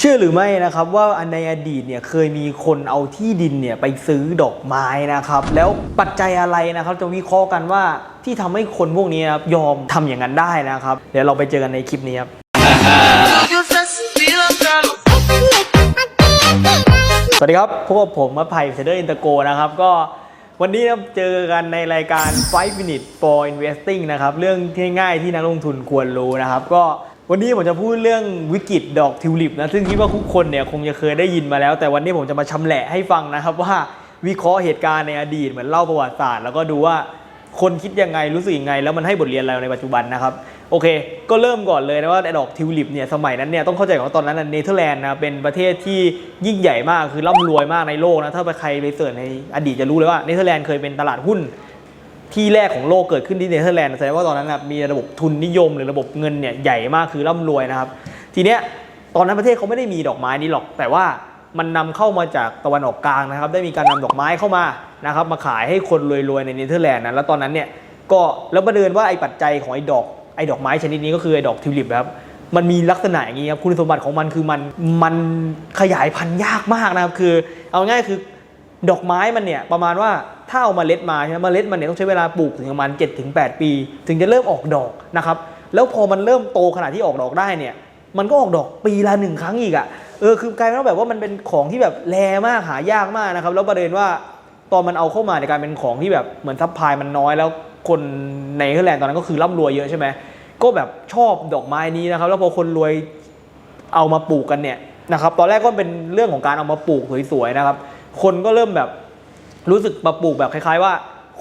เชื่อหรือไม่นะครับว่าในอดีตเนี่ยเคยมีคนเอาที่ดินเนี่ยไปซื้อดอกไม้นะครับ แล้วปัจจัยอะไรนะครับจะวิเคราะห์กันว่าที่ทำให้คนพวกนี้ครับยอมทำอย่างนั้นได้นะครับ เดี๋ยวเราไปเจอกันในคลิปนี้ครับสวัสดีครับพวกบผมมาไผ่เซเดอร์อินเตอร์โกนะครับก็วันนี้ครับเจอกันในรายการ 5 Minute for investing นะครับ เรื่องที่ง่ายที่นักลงทุนควรรู้นะครับ ก็ วันนี้ผมจะพูดเรื่องวิกฤตดอกทิวลิปนะซึ่งคิดว่าทุกคนเนี่ยคงจะเคยได้ยินมาแล้ว แต่วันนี้ผมจะมาชำแหละให้ฟังนะครับว่าวิเคราะห์เหตุการณ์ในอดีตเหมือนเล่าประวัติศาสตร์แล้วก็ดูว่าคนคิดยังไงรู้สึกยังไง แล้วมันให้บทเรียนอะไรในปัจจุบันนะครับโอเค ก็เริ่มก่อนเลยนะว่าไอดอกทิวลิปเนี่ยสมัยนั้นเนี่ยต้องเข้าใจก่อนว่าตอนนั้นเนเธอร์แลนด์นะเป็นประเทศที่ยิ่งใหญ่มากคือร่ำรวยมากในโลกนะถ้าไปใครไปเสิร์ชในอดีตจะรู้เลยว่าเนเธอร์แลนด์เคยเป็นตลาดหุ้น ที่แรกของโลกเกิดขึ้นที่เนเธอร์แลนด์แสดงว่าตอนนั้นนะมีระบบทุนนิยมหรือระบบเงินเนี่ยใหญ่มากคือร่ำรวยนะครับ ทีเนี้ยตอนนั้นประเทศเขาไม่ได้มีดอกไม้นี้หรอก แต่ว่ามันนำเข้ามาจากตะวันออกกลางนะครับ ได้มีการนำดอกไม้เข้ามานะครับ มาขายให้คนรวยๆในเนเธอร์แลนด์นะแล้วตอนนั้นเนี่ยก็แล้วมาเดินว่าไอ้ปัจจัยของไอ้ดอกไอ้ดอกไม้ชนิดนี้ก็คือไอ้ดอกทิวลิปครับมันมีลักษณะอย่างนี้ครับคุณสมบัติของมันคือมันมันขยายพันธุ์ยากมากนะครับคือ เอาง่ายคือดอกไม้มันเนี่ยประมาณว่า ถ้าเอามาเมล็ดมาใช่ไหมเมล็ดมันเนี่ยต้องใช้เวลาปลูกถึงประมาณ7-8ถึงปี ถึงจะเริ่มออกดอกนะครับแล้วพอมันเริ่มโตขนาดที่ออกดอกได้เนี่ยมันก็ออกดอกปีละหนึ่งครั้งอีกอะ่ะเออคือกลายเป็นว่าแบบว่ามันเป็นของที่แบบแรมากหายากมากนะครับแล้วประเด็นว่าตอนมันเอาเข้ามาในยกลารเป็นของที่แบบเหมือนซัพพลายมันน้อยแล้วคนในเนเธอร์แลนด์ตอนนั้นก็คือร่ำรวยเยอะใช่ไหมก็แบบชอบดอกไม้นี้นะครับ แล้วพอคนรวยเอามาปลูกกันเนี่ยนะครับ ตอนแรกก็เป็นเรื่องของการเอามาปลูกสวยๆนะครับ คนก็เริ่มแบบ รู้สึกมาปลูกแบบคล้าย ๆ ว่า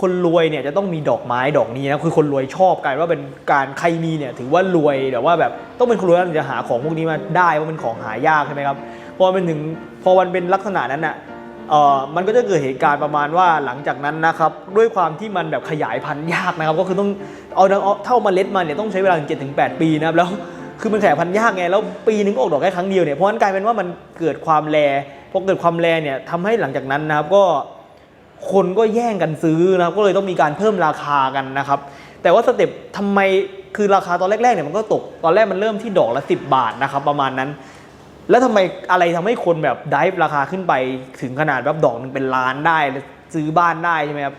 คนรวยเนี่ยจะต้องมีดอกไม้ดอกนี้นะคือคนรวยชอบกลายว่าเป็นการใครมีเนี่ยถือว่ารวยแต่ว่าแบบต้องเป็นคนรวยถึงจะหาของพวกนี้มาได้ว่าเป็นของหายากใช่ไหมครับพอมันถึงพอมันเป็นลักษณะนั้นน่ะเอ่อมันก็จะเกิดเหตุการณ์ประมาณว่าหลังจากนั้นนะครับด้วยความที่มันแบบขยายพันธุ์ยากนะครับก็คือต้องเอาเท่าเมาเล็ดมาเนี่ยต้องใช้เวลาถึงเจ็ดถึงแปดปีนะครับแล้วคือมันขยายพันธุ์ยากไงแล้วปีนึงก็ออกดอกแค่ครั้งเดียวเนี่ยเพราะฉะนั้นกลายเป็นว่ามันเกิดความแรพอเกิดความแรเนี่ยทำให้หลังจากนั้นนะครับก็ คนก็แย่งกันซื้อนะครับก็เลยต้องมีการเพิ่มราคากันนะครับ แต่ว่าสเต็ปทำไมคือราคาตอนแรกๆเนี่ยมันก็ตกตอนแรกมันเริ่มที่ดอกละ 10 บาทนะครับประมาณนั้น แล้วทำไมอะไรทำให้คนแบบได้ราคาขึ้นไปถึงขนาดแบบดอกหนึงเป็นล้านได้ซื้อบ้านได้ใช่ไหมครับ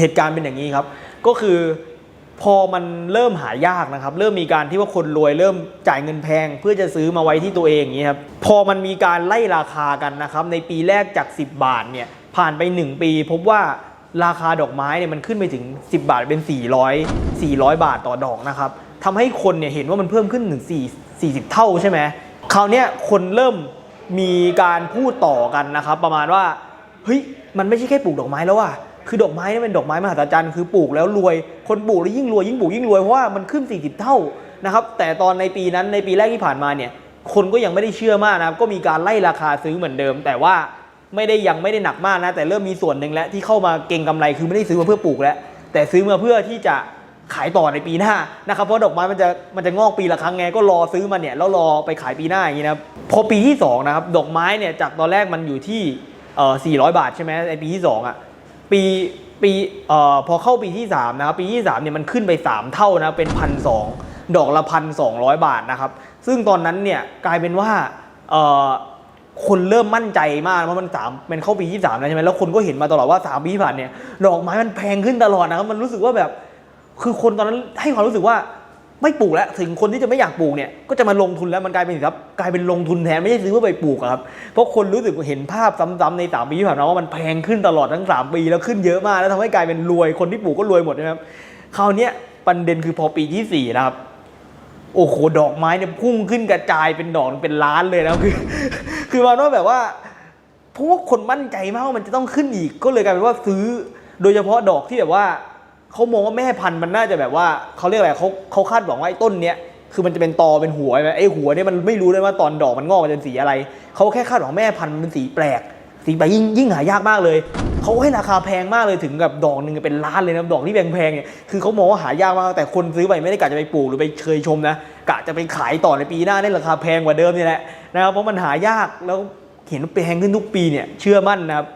เหตุการณ์เป็นอย่างนี้ครับ ก็คือพอมันเริ่มหายากนะครับ เริ่มมีการที่ว่าคนรวยเริ่มจ่ายเงินแพง เพื่อจะซื้อมาไว้ที่ตัวเองอย่างนี้ครับพอมันมีการไล่ราคากันนะครับ ในปีแรกจาก 10 บาทเนี่ย ผ่านไป 1 ปี พบว่าราคาดอกไม้เนี่ยมันขึ้นไปถึง 10 บาทเป็น 400 400 บาทต่อดอกนะครับทำให้คนเนี่ยเห็นว่ามันเพิ่มขึ้นถึง4 40 เท่าใช่ไหมคราวเนี้ยคนเริ่มมีการพูดต่อกันนะครับประมาณว่าเฮ้ยมันไม่ใช่แค่ปลูกดอกไม้แล้วว่ะคือดอกไม้นี่เป็นดอกไม้มหัศจรรย์คือปลูกแล้วรวย คนปลูกแล้วยิ่งรวยยิ่งปลูกยิ่งรวยเพราะว่ามันขึ้น 40 เท่านะครับแต่ตอนในปีนั้นในปีแรกที่ผ่านมาเนี่ยคนก็ยังไม่ได้เชื่อมากนะครับก็มีการไล่ราคาซื้อเหมือนเดิม แต่ว่า ไม่ได้ยังไม่ได้หนักมากนะ แต่เริ่มมีส่วนหนึ่งแล้วที่เข้ามาเก็งกำไรคือไม่ได้ซื้อมาเพื่อปลูกแล้ว แต่ซื้อมาเพื่อที่จะขายต่อในปีหน้านะครับเพราะดอกไม้มันจะมันจะงอกปีละครั้งไงก็รอซื้อมาเนี่ยแล้วรอไปขายปีหน้าอย่างนี้นะพอปีที่สองนะครับดอกไม้เนี่ยจากตอนแรกมันอยู่ที่เอ่อ400 บาทใช่ไหมในปีที่2อะปีปีเอ่อพอเข้าปีที่3นะครับปีที่3เนี่ยมันขึ้นไป 3 เท่านะเป็นพันสดอกละพันสองบาทนะครับซึ่งตอนนั้นเนี่ยกลายเป็นว่าเอ่อ คนเริ่มมั่นใจมากว่าะมันสามเป็นเข้าปีที่3แล้วใช่ไหมแล้วคนก็เห็นมาตลอดว่า 3 ปีที่ผ่านเนี่ยดอกไม้มันแพงขึ้นตลอดนะครับมันรู้สึกว่าแบบ คือคนตอนนั้นให้ความรู้สึกว่าไม่ปลูกแล้วถึงคนที่จะไม่อยากปลูกเนี่ยก็จะมาลงทุนแล้วมันกลายเป็นสิครับ กลายเป็นลงทุนแทนไม่ใช่ซื้อเพื่อไปปลูกครับเพราะคนรู้สึกเห็นภาพซ้ำๆในสามปีที่ผ่านมาว่ามันแพงขึ้นตลอดทั้งสามปีแล้วขึ้นเยอะมากแล้วทำให้กลายเป็นรวยคนที่ปลูกก็รวยหมดนะครับคราวนี้ประเด็นคือพอปีที่สี่นะครับโอ้โหดอกไม้เนี่ยพุ่งขึ้นกระจายเป็นดอกเป็นล้านเลยนะคือ คือมันว่าแบบว่าพวกคนมั่นใจมากว่ามันจะต้องขึ้นอีก ก็เลยกลายเป็นว่าซื้อ โดยเฉพาะดอกที่แบบว่าเขามองว่าแม่พันธุ์มันน่าจะแบบว่าเขาเรียกอะไรเขาเขาคาดหวังว่าไอ้ต้นเนี้ยคือมันจะเป็นตอเป็นหัวไหมไอ้หัวเนี่ยมันไม่รู้เลยว่าตอนดอกมันงอกมันจะเป็นสีอะไรเขาแค่คาดหวังแม่พันธุ์มันเป็นสีแปลกสีแปลกยิ่งยิ่งหายากมากเลย เขาให้ราคาแพงมากเลยถึงกับดอกหนึ่งเป็นล้านเลยนะดอกที่แพงๆเนี่ยคือเขามองว่าหายากมากแต่คนซื้อไปไม่ได้กะจะไปปลูกหรือไปเชยชมนะกะจะไปขายต่อในปีหน้าได้ราคาแพงกว่าเดิมนี่แหละนะครับเพราะมันหายากแล้วเห็นว่าแพงขึ้นทุกปีเนี่ยเชื่อมั่นนะครับ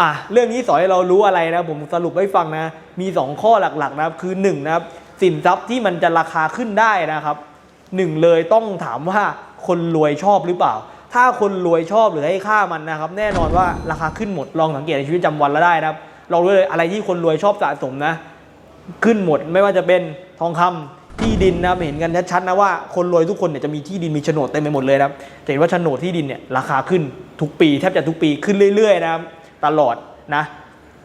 อะเรื่องนี้สอนให้เรารู้อะไรนะผมสรุปให้ฟังนะมี 2 ข้อหลักๆนะครับคือ1นะครับสินทรัพย์ที่มันจะราคาขึ้นได้นะครับหนึ่งเลยต้องถามว่าคนรวยชอบหรือเปล่า ถ้าคนรวยชอบหรือให้ค่ามันนะครับ แน่นอนว่าราคาขึ้นหมดลองสังเกตในชีวิตประจำวันแล้วได้นะครับลองดูเลยอะไรที่คนรวยชอบสะสมนะ ขึ้นหมดไม่ว่าจะเป็นทองคำที่ดินนะเห็นกันชัดๆนะว่าคนรวยทุกคนเนี่ยจะมีที่ดินมีโฉนดเต็มไปหมดเลยนะครับจะเห็นว่าโฉนดที่ดินเนี่ยราคาขึ้นทุกปีแทบจะทุกปีขึ้นเรื่อยๆนะครับตลอดนะ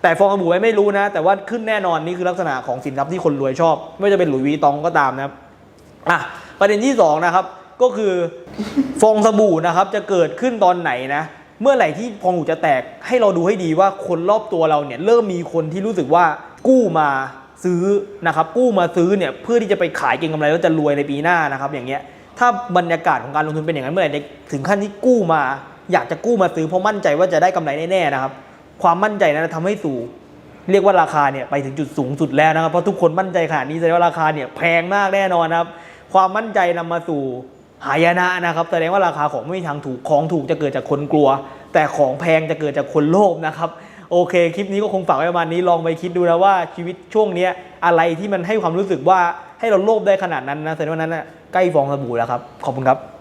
แต่ฟองสบู่ไว้ไม่รู้นะ แต่ว่าขึ้นแน่นอนนี่คือลักษณะของสินทรัพย์ที่คนรวยชอบ ไม่ว่าจะเป็นหลุยวีตองก็ตามนะครับอะประเด็นที่สองนะครับก็คือ ฟองสบู่นะครับจะเกิดขึ้นตอนไหนนะ เมื่อไหร่ที่ฟองสบู่จะแตกให้เราดูให้ดีว่าคนรอบตัวเราเนี่ยเริ่มมีคนที่รู้สึกว่ากู้มาซื้อนะครับกู้มาซื้อเนี่ยเพื่อที่จะไปขายเก็งกำไรแล้วจะรวยในปีหน้านะครับอย่างเงี้ยถ้าบรรยากาศของการลงทุนเป็นอย่างนั้นเมื่อไหร่ถึงขั้นที่กู้มา อยากจะกู้มาซื้อเพราะมั่นใจว่าจะได้กำไรแน่ๆนะครับ ความมั่นใจนั้นทำให้สู่เรียกว่าราคาเนี่ยไปถึงจุดสูงสุดแล้วนะครับเพราะทุกคนมั่นใจขนาดนี้แสดงว่าราคาเนี่ยแพงมากแน่นอนนะครับ ความมั่นใจนำมาสู่ หายนะนะครับแสดงว่าราคาของไม่มีทางถูกของถูกจะเกิดจากคนกลัว แต่ของแพงจะเกิดจากคนโลภนะครับโอเค คลิปนี้ก็คงฝากไว้ประมาณนี้ลองไปคิดดูนะว่าชีวิตช่วงนี้อะไรที่มันให้ความรู้สึกว่าให้เราโลภได้ขนาดนั้นนะแสดงว่านั้นนะใกล้ฟองสบู่แล้วครับ ขอบคุณครับ